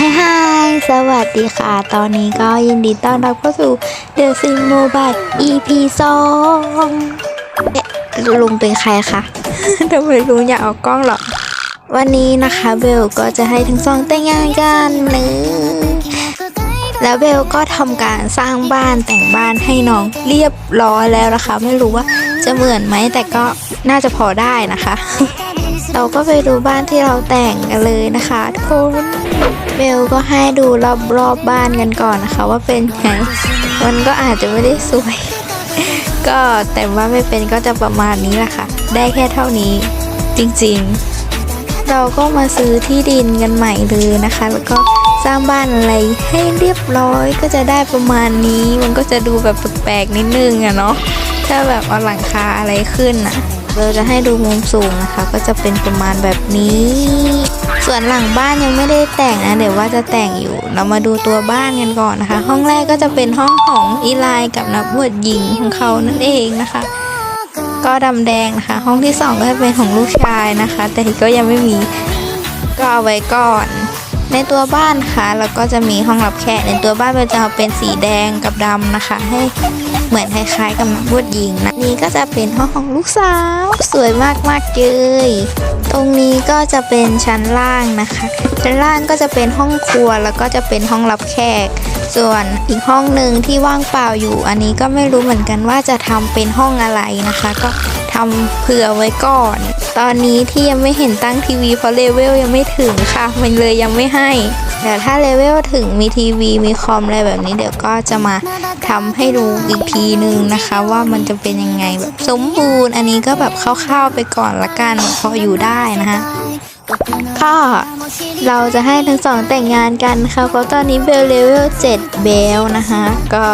ฮฮายสวัสดีค่ะ ตอนนี้ก็ยินดีต้อนรับเข้าสู่ The Sim Mobile EP 2เอ๊ะลุงเป็นใครคะทำไมลุงอยากเอากล้องหรอ วันนี้นะคะเบลก็จะให้ทั้งสองแต่งงานกันเลยแล้วเบลก็ทำการสร้างบ้านแต่งบ้านให้น้องเรียบร้อยแล้วนะคะ ไม่รู้ว่าจะเหมือนไหมแต่ก็น่าจะพอได้นะคะ เราก็ไปดูบ้านที่เราแต่งกันเลยนะคะทุกคน เบลก็ให้ดูรอบๆบบ้านกันก่อนนะคะว่าเป็นไง มันก็อาจจะไม่ได้สวย ก็แต่ว่าไม่เป็นก็จะประมาณนี้แหละค่ะ ได้แค่เท่านี้จริงๆ เราก็มาซื้อที่ดินกันใหม่เลยนะคะ แล้วก็สร้างบ้านอะไรให้เรียบร้อยก็จะได้ประมาณนี้ มันก็จะดูแบบแปลกๆนิดนึงอะเนาะ ถ้าแบบเอาหลังคาอะไรขึ้นอะเราจะให้ดูมุมสูงนะคะ ก็จะเป็นประมาณแบบนี้ ส่วนหลังบ้านยังไม่ได้แต่งนะเดี๋ยวว่าจะแต่งอยู่ เรามาดูตัวบ้านกันก่อนนะคะ ห้องแรกก็จะเป็นห้องของอีไลกับนักบวชหญิงของเขานั่นเองนะคะ ก็ดำแดงนะคะ ห้องที่สองก็จะเป็นของลูกชายนะคะ แต่ก็ยังไม่มีก็เอาไว้ก่อน ในตัวบ้านค่ะแล้วก็จะมีห้องรับแขกในตัวบ้านเราจะเอาเป็นสีแดงกับดำนะคะ ให้เหมือนคล้ายๆกับนักบวชหญิงนะ นี่ก็จะเป็นห้องของลูกสาว สวยมากๆเลยตรงนี้ก็จะเป็นชั้นล่างนะคะ ชั้นล่างก็จะเป็นห้องครัวแล้วก็จะเป็นห้องรับแขก ส่วนอีกห้องหนึ่งที่ว่างเปล่าอยู่ อันนี้ก็ไม่รู้เหมือนกันว่าจะทำเป็นห้องอะไรนะคะ ก็ทำเผื่อไว้ก่อน ตอนนี้ที่ยังไม่เห็นตั้งทีวีเพราะเลเวลยังไม่ถึงค่ะ มันเลยยังไม่ให้แต่ถ้าเลเวลถึงมีทีวีมีคอมอะไรแบบนี้เดี๋ยวก็จะมาทำให้ดูอีกทีนึงนะคะ ว่ามันจะเป็นยังไงแบบสมบูรณ์ อันนี้ก็แบบคร่าวๆไปก่อนละกันพออยู่ได้นะคะก็เราจะให้ทั้งสองแต่งงานกันค่ะเพราะตอนนี้เบลเลเวล7เบลนะคะก็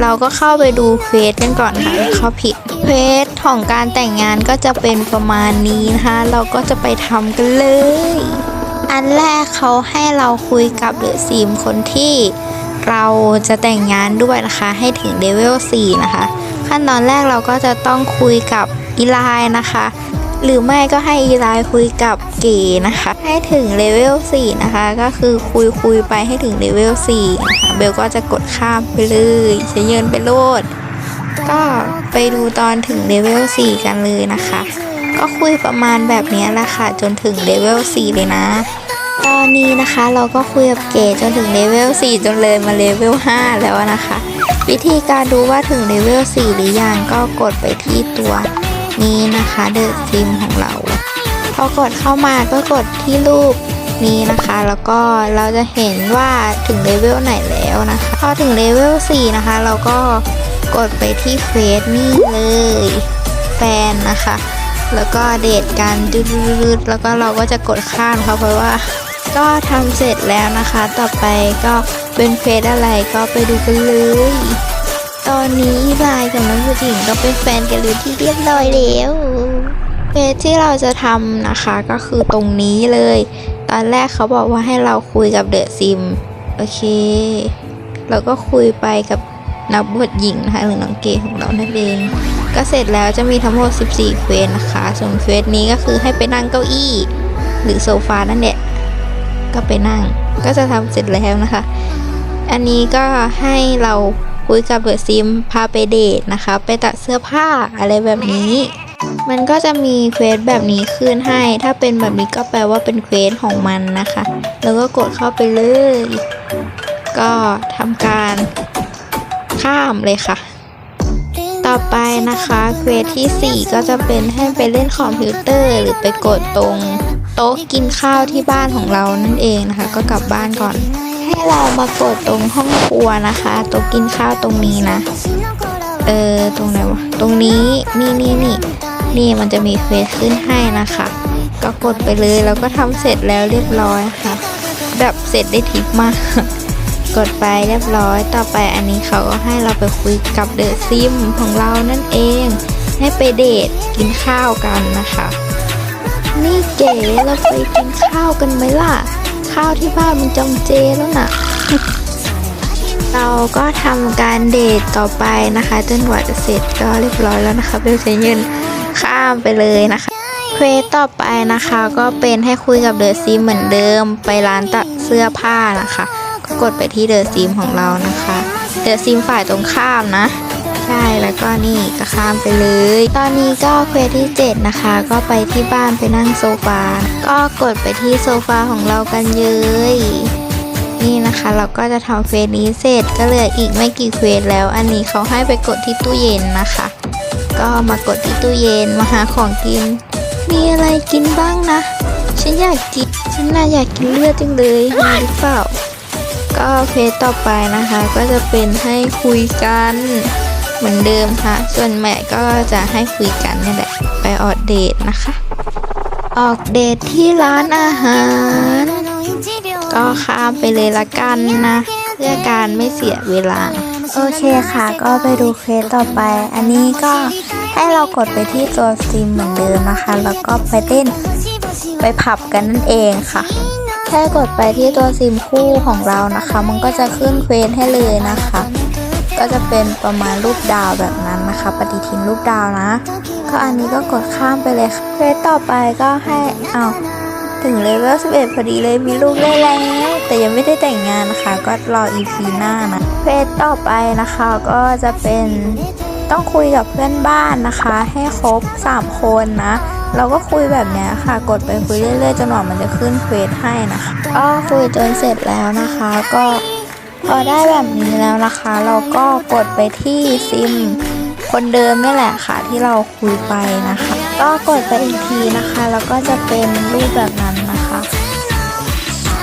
เราก็เข้าไปดูเควสกันก่อนค่ะเขาผิดเควสของการแต่งงานก็จะเป็นประมาณนี้นะคะเราก็จะไปทำกันเลย อันแรกเขาให้เราคุยกับเดอะซีมคนที่เราจะแต่งงานด้วยนะคะให้ถึงเลเวล4นะคะ ขั้นตอนแรกเราก็จะต้องคุยกับอีไลน์นะคะ หรือไม่ก็ให้อีไลน์คุยกับเก๋นะคะ ให้ถึงเลเวล4นะคะ ก็คือคุยคุยไปให้ถึงเลเวล4นะคะเบลก็จะกดข้ามไปเลยจะเยินไปโลด ก็ไปดูตอนถึงเลเวล4กันเลยนะคะ ก็คุยประมาณแบบนี้แหละค่ะ จนถึงเลเวล4เลยนะ ตอนนี้นะคะเราก็คุยกับเก๋จนถึงเลเวล 4 จนเลยมาเลเวล 5 แล้วนะคะ วิธีการดูว่าถึงเลเวล 4 หรือยังก็กดไปที่ตัวนี้นะคะเดอะซิมของเรา พอกดเข้ามาก็กดที่รูปนี้นะคะ แล้วก็เราจะเห็นว่าถึงเลเวลไหนแล้วนะคะ พอถึงเลเวล 4 นะคะ เราก็กดไปที่เฟซนี่เลย แฟนนะคะแล้วก็เดทกันดืดๆแล้วก็เราก็จะกดข้ามเขาเพราะว่า ก็ทำเสร็จแล้วนะคะ ต่อไปก็เป็นเฟซอะไรก็ไปดูกันเลย ตอนนี้ลายกับน้องผู้หญิงก็เป็นแฟนกันเลยที่เรียบร้อยแล้วเฟซที่เราจะทำนะคะก็คือตรงนี้เลย ตอนแรกเขาบอกว่าให้เราคุยกับเดอะซิม โอเค เราก็คุยไปกับนักบวชหญิงนะคะหรือน้องเกของเรานั่นเอง ก็เสร็จแล้วจะมีทั้งหมด 14 เควสนะคะ ส่วนเควสนี้ก็คือให้ไปนั่งเก้าอี้ หรือโซฟานั่นแหละ ก็ไปนั่ง ก็จะทำเสร็จแล้วนะคะ อันนี้ก็ให้เราคุยกับเดอะซิมพาไปเดทนะคะ ไปตัดเสื้อผ้าอะไรแบบนี้ มันก็จะมีเควสแบบนี้ขึ้นให้ ถ้าเป็นแบบนี้ก็แปลว่าเป็นเควสของมันนะคะ แล้วก็กดเข้าไปเลย ก็ทำการข้ามเลยค่ะต่อไปนะคะเควสที่ 4 ก็จะเป็นให้ไปเล่นคอมพิวเตอร์ หรือไปกดตรง โต๊ะกินข้าวที่บ้านของเรานั่นเองนะคะ ก็กลับบ้านก่อน ให้เรามากดตรงห้องครัวนะคะโต๊ะกินข้าวตรงนี้นะ เออตรงไหนวะตรงนี้นี่นี่นี่นี่มันจะมีเควสขึ้นให้นะคะ ก็กดไปเลยแล้วก็ทำเสร็จแล้วเรียบร้อยค่ะแบบเสร็จได้ทิปมาก กดไปเรียบร้อย ต่อไปอันนี้เขาก็ให้เราไปคุยกับเดอะซิมของเรานั่นเอง ให้ไปเดทกินข้าวกันนะคะ นี่เก๋เราไปกินข้าวกันไหมล่ะ ข้าวที่บ้านมันจองเจแล้วน่ะ เราก็ทำการเดทต่อไปนะคะ จนกว่าจะเสร็จก็เรียบร้อยแล้วนะคะเบลใช้เงินข้ามไปเลยนะคะเควสต่อไปนะคะก็เป็นให้คุยกับเดอะซิมเหมือนเดิมไปร้านตัดเสื้อผ้านะคะ ก็กดไปที่เดอะซิมของเรานะคะ เดอะซิมฝ่ายตรงข้ามนะ ใช่แล้วก็นี่ก็ข้ามไปเลย ตอนนี้ก็เควสที่ 7 นะคะ ก็ไปที่บ้านไปนั่งโซฟา ก็กดไปที่โซฟาของเรากันเลย นี่นะคะเราก็จะทำเควสนี้เสร็จก็เหลืออีกไม่กี่เควสแล้ว อันนี้เขาให้ไปกดที่ตู้เย็นนะคะ ก็มากดที่ตู้เย็นมาหาของกิน มีอะไรกินบ้างนะ ฉันอยากกินฉันน่าอยากกินเลือดจังเลยมีหรือเปล่าก็เพจต่อไปนะคะก็จะเป็นให้คุยกัน เหมือนเดิมค่ะ ส่วนแม่ก็จะให้คุยกันนี่แหละ ไปออดเดทนะคะ ออกเดทที่ร้านอาหาร ก็ข้ามไปเลยละกันนะ เพื่อการไม่เสียเวลา โอเคค่ะ ก็ไปดูเควสต่อไป อันนี้ก็ให้เรากดไปที่ตัวซิมเหมือนเดิมนะคะ แล้วก็ไปเต้นไปผับกันนั่นเองค่ะแค่กดไปที่ตัวซิมคู่ของเรานะคะ มันก็จะขึ้นเควสให้เลยนะคะ ก็จะเป็นประมาณรูปดาวแบบนั้นนะคะ ปฏิทินรูปดาวนะ ก็อันนี้ก็กดข้ามไปเลยค่ะเควสต่อไปก็ให้เอาถึงเลเวล11 พอดีเลยมีลูกได้แล้วแต่ยังไม่ได้แต่งงานนะคะ ก็รอ EP หน้านะเควสต่อไปนะคะก็จะเป็นต้องคุยกับเพื่อนบ้านนะคะ ให้ครบ 3 คนนะ เราก็คุยแบบเนี้ยค่ะ กดไปคุยเรื่อยๆจนกว่ามันจะขึ้นเควสให้นะคะก็คุยจนเสร็จแล้วนะคะ ก็ พอได้แบบนี้แล้วนะคะ เราก็กดไปที่ซิม คนเดิมนี่แหละค่ะที่เราคุยไปนะคะ ก็กดไปอีกทีนะคะ แล้วก็จะเป็นรูปแบบนั้นนะคะ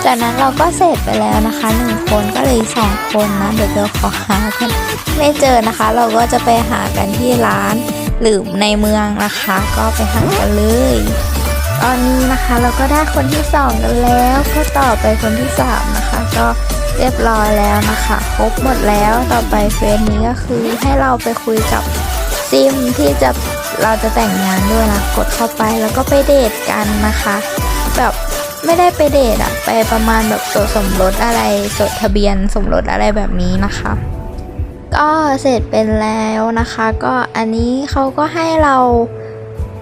จากนั้นเราก็เสร็จไปแล้วนะคะหนึ่งคนก็เลยสองคนนะเดี๋ยวเราขอหากันไม่เจอนะคะ เราก็จะไปหากันที่ร้านหรือในเมืองนะคะ ก็ไปหากันเลยตอนนี้นะคะเราก็ได้คนที่สองกันแล้วก็ต่อไปคนที่สามนะคะ ก็ เรียบร้อยแล้วนะคะ ครบหมดแล้วต่อไปเฟซนี้ก็คือให้เราไปคุยกับซิมที่จะเราจะแต่งงานด้วยนะกดเข้าไปแล้วก็ไปเดทกันนะคะ แบบไม่ได้ไปเดทอะไปประมาณแบบจดสมรสอะไรจดทะเบียนสมรสอะไรแบบนี้นะคะ ก็เสร็จเป็นแล้วนะคะ ก็อันนี้เขาก็ให้เรา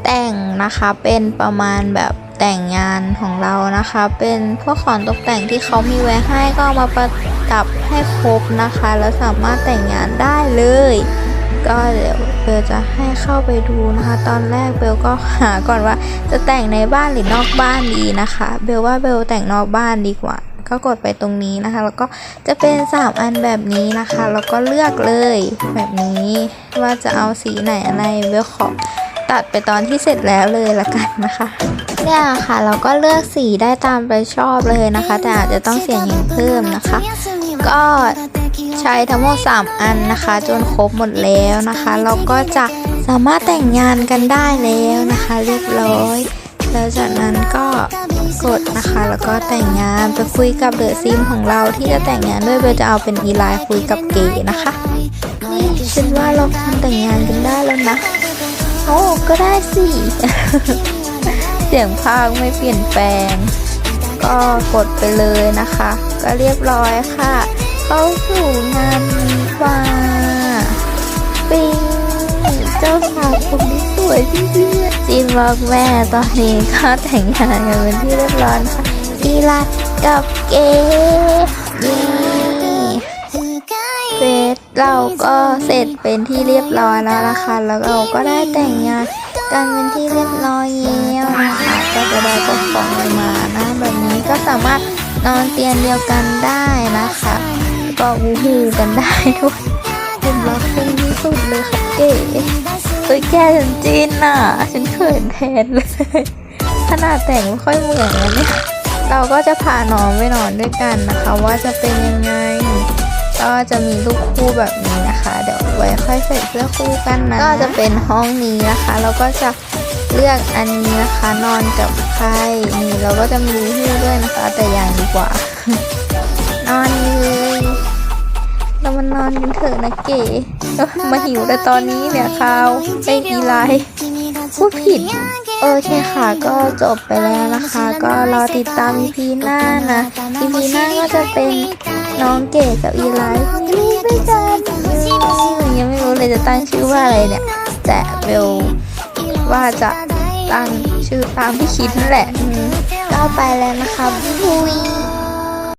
แต่งนะคะเป็นประมาณแบบ แต่งงานของเรานะคะ เป็นพวกของตกแต่งที่เขามีไว้ให้ก็เอามาประดับให้ครบนะคะ แล้วสามารถแต่งงานได้เลย ก็เดี๋ยวเบลจะให้เข้าไปดูนะคะ ตอนแรกเบลก็หาก่อนว่าจะแต่งในบ้านหรือนอกบ้านดีนะคะ เบลว่าเบลแต่งนอกบ้านดีกว่า ก็กดไปตรงนี้นะคะ แล้วก็จะเป็น3อันแบบนี้นะคะ แล้วก็เลือกเลยแบบนี้ว่าจะเอาสีไหนอะไรเบลขอ ตัดไปตอนที่เสร็จแล้วเลยละกันนะคะเนี่ยค่ะเราก็เลือกสีได้ตามไปชอบเลยนะคะ แต่อาจจะต้องเสียเงินเพิ่มนะคะ ก็ใช้ทั้งหมด 3 อันนะคะ จนครบหมดแล้วนะคะ เราก็จะสามารถแต่งงานกันได้แล้วนะคะ เรียบร้อย แล้วจากนั้นก็กดนะคะแล้วก็แต่งงานไปคุยกับเดอะซิมของเราที่จะแต่งงานด้วยเบลจะเอาเป็นอีไลน์คุยกับเก๋นะคะนี่ฉันว่าเราควรแต่งงานกันได้แล้วนะ โอ้ก็ได้สิ เสียงพากไม่เปลี่ยนแปลง ก็กดไปเลยนะคะ ก็เรียบร้อยค่ะ เข้าสู่งานวิวาปิงเจ้าสาวคนนี้สวยที่เดียจีนบอกแม่ตอนนี้ก็แต่งงานกันเป็นที่เรียบร้อยนะคะอีลัดกับเก ร็จเป็นที่เรียบร้อยแล้วนะคะ แล้วเราก็ได้แต่งงานกันเป็นที่เรียบร้อยแล้วนะคะก็จะได้ปกครองมานะแบบนี้ก็สามารถนอนเตียงเดียวกันได้นะคะก็วูฮูกันได้ด้วยผมรักคุณที่สุดเลยค่ะเก๋เฮ้ยแกฉันจีนน่ะฉันเขินแทนเลยขนาดแต่งไม่ค่อยเหมือนแล้วเนี่ยเราก็จะพาน้องไปนอนด้วยกันนะคะ ว่าจะเป็นยังไง ก็จะมีลูกคู่แบบนี้ ไว้ค่อยใส่เสื้อคู่กันนะ ก็จะเป็นห้องนี้นะคะ เราก็จะเลือกอันนี้นะคะนอนกับใครนี่เราก็จะมีหู้ด้วยนะคะ แต่อย่างดีกว่า นอนเลยเรามานอนกันเถอะนะเก๋เอ้อมาหิวแต่ตอนนี้เนี่ยข้าวเป็นอีไลพูดผิดโอเคค่ะก็จบไปแล้วนะคะ ก็รอติดตาม EP หน้านะ EP หน้าก็จะเป็นน้องเก๋กับอีไลฟ์มีลูกด้ว ยกันยังไม่รู้เลยจะตั้งชื่อว่าอะไรเนี่ย แต่เบลว่าจะตั้งชื่อตามที่คิดนั่นแหละอืมก็ไปแล้วนะคะบุย